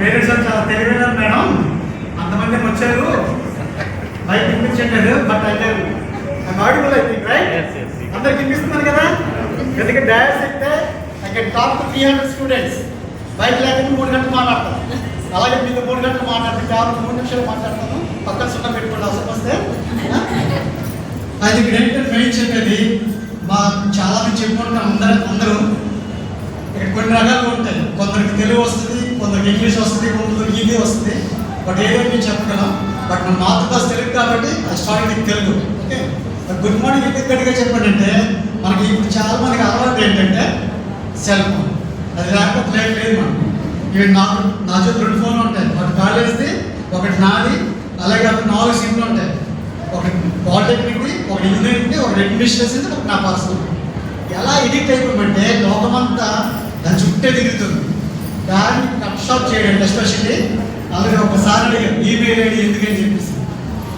Parents అని చాలా తెలివైన మేడం. అంతమంది వచ్చారు. బయట వినిపించట్లేదు బట్ అయితే ఆడిబుల్ అయితే రైట్ Yes, yes. అందరికి వినిపిస్తున్నాను కదా? ఎందుకంటే డాష్ అయితే I can talk to three hundred students బయట లేకపోతే మూడు గంటలు మాట్లాడతాను అలాగే మీతో మూడు గంటలు మాట్లాడితే కేవలం మూడు నిమిషాలు మాట్లాడతాను. పక్కన సున్నా పెట్టుకోండి అవసరం వస్తే. అది ఏంటంటే మెయిన్ చెప్పేది మా చాలా మంది చెప్పుకుంటాం అందరూ అందరూ. ఇక్కడ కొన్ని రకాలు ఉంటాయి. కొందరికి తెలుగు వస్తుంది కొందరికి ఇంగ్లీష్ వస్తుంది కొందరికి హిందీ వస్తుంది. బట్ ఏదో మేము చెప్పగలం బట్ మన మాతృభాష తెలుగు కాబట్టి starting Telugu. Okay good morning ఎందుకు గట్టిగా చెప్పండి మనకి ఇప్పుడు చాలా మందికి అలవాటు ఏంటంటే సెల్ ఫోన్ అది లేకపోతే లేదు లేదు మనకు. ఇవి నాకు నా చేతి రెండు ఫోన్లు ఉంటాయి. ఒకటి కాలేజ్ది ఒకటి నాది అలాగే అక్కడ నాలుగు సిమ్లు ఉంటాయి. ఒకటి పాలిటెక్నిక్ది ఒకటి ఇంజనీరింగ్ది ఒకటి అడ్మినిస్ట్రేషన్ ఒకటి నా పర్సనల్ ఎలా ఎడిక్ట్ అయిపోయిందంటే లోకమంతా దాని చుట్టే తిరుగుతుంది దాన్ని కట్ చేయడం ఎస్పెషల్లీ అలాగే ఒకసారి అడిగారు ఈమెయిల్ ఐడి ఎందుకని చెప్పేసి.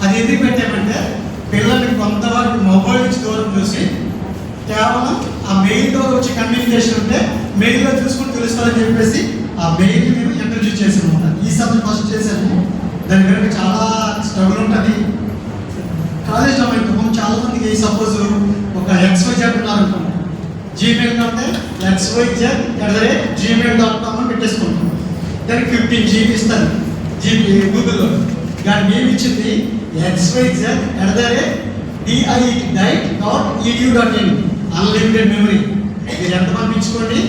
అది ఎందుకు పెట్టామంటే పిల్లల్ని కొంతవరకు మొబైల్ నుంచి దూరం చూసి కేవలం ఆ మెయిల్ ద్వారా కమ్యూనికేషన్ ఉంటే మెయిల్లో చూసుకుని తెలుస్తారని చెప్పేసి ఆ మెయిల్ మేము ఇంట్రడ్యూస్ చేసాము అన్నమాట. ఈ సబ్జెక్ట్ ఫస్ట్ చేశాము. దాని వెనక చాలా స్ట్రగుల్ ఉంటుంది. కాలేజ్ టైం చాలా మందికి సపోజ్ ఒక ఎక్స్ జీమెయిల్ కంటే XYZ rate Gmail dot com అని పెట్టేసుకుంటాం. దానికి ఫిఫ్టీన్ జీబీ ఇస్తారు జీబీ గూగుల్లో దాన్ని మేము ఇచ్చింది? XYZ rate DI diet dot EDU dot in unlimited memory మీరు ఎంత పంపించుకోండి?